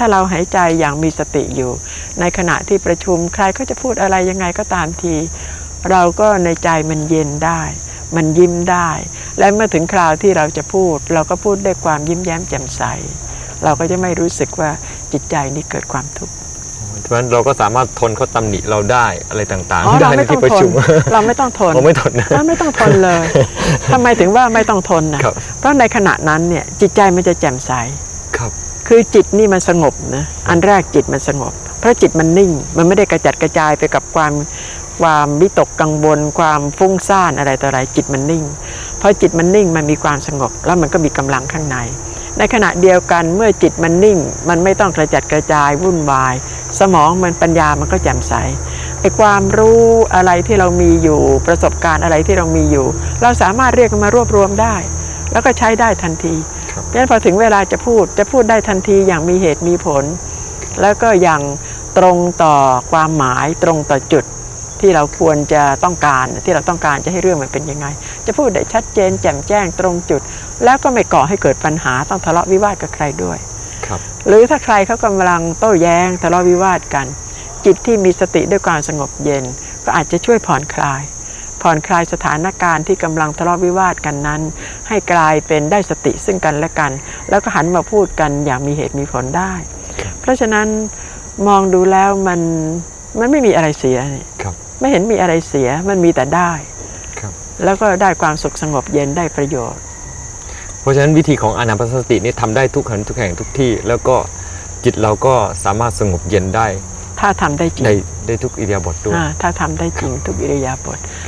ถ้าเราหายใจอย่างมีสติอยู่ ในขณะที่ประชุมใครก็จะพูดอะไรยังไงก็ตามที เราก็ในใจมันเย็นได้ มันยิ้มได้ และเมื่อถึงคราวที่เราจะพูด เราก็พูดด้วยความยิ้มแย้มแจ่มใส เราก็จะไม่รู้สึกว่าจิตใจนี้เกิดความทุกข์เพราะฉะนั้นเราก็สามารถทนเขาตำหนิเราได้อะไรต่างอ๋อๆได้เราในไม่ต้อที่งประทชุนมเราไม่ต้องทนเราไม่ทนนะเราไม่ต้องทนเลยทำไมถึงว่าไม่ต้องทนนะครับเพราะในขณะนั้นเนี่ยจิตใจมันจะแจ่มใส คือจิตนี่มันสงบนะอันแรกจิตมันสงบ เพราะจิตมันนิ่ง มันไม่ได้กระจัดกระจายไปกับความความวิตกกังวลความฟุ้งซ่านอะไรต่ออะไรจิตมันนิ่งพอจิตมันนิ่งมันมีความสงบ แล้วมันก็มีกำลังข้างใน ในขณะเดียวกันเมื่อจิตมันนิ่ง มันไม่ต้องกระจัดกระจายวุ่นวาย สมองมันปัญญามันก็แจ่มใสไอ้ความรู้อะไรที่เรามีอยู่ประสบการณ์อะไรที่เรามีอยู่ เราสามารถเรียกมารวบรวมได้ แล้วก็ใช้ได้ทันที เพราะฉะนั้นพอถึงเวลาจะพูดจะพูดได้ทันทีอย่างมีเหตุมีผล แล้วก็อย่างตรงต่อความหมายตรงต่อจุดที่เราควรจะต้องการที่เราต้องการจะให้เรื่องมันเป็นยังไง จะพูดได้ชัดเจนแจ่มแจ้งตรงจุด แล้วก็ไม่ก่อให้เกิดปัญหาต้องทะเลาะวิวาทกับใครด้วยครับ หรือถ้าใครเขากำลังโต้แย้งทะเลาะวิวาทกัน จิตที่มีสติด้วยความสงบเย็น ก็อาจจะช่วยผ่อนคลาย ผ่อนคลายสถานการณ์ที่กำลังทะเลาะวิวาทกันนั้น ให้กลายเป็นได้สติซึ่งกันและกัน แล้วก็หันมาพูดกันอย่างมีเหตุมีผลได้ เพราะฉะนั้นมองดูแล้วมันมันไม่มีอะไรเสียนี่ครับไม่เห็นมีอะไรเสียมันมีแต่ได้ครับแล้วก็ได้ความสุขสงบเย็นได้ประโยชน์ เพราะฉะนั้นวิธีของอานาปานสตินี่ทำได้ทุกขันทุกแห่งทุกที่ แล้วก็จิตเราก็สามารถสงบเย็นได้ ถ้าทำได้จริงในได้ทุกอิริยาบถด้วยอ่าถ้าทำได้จริงทุกอิริยาบถ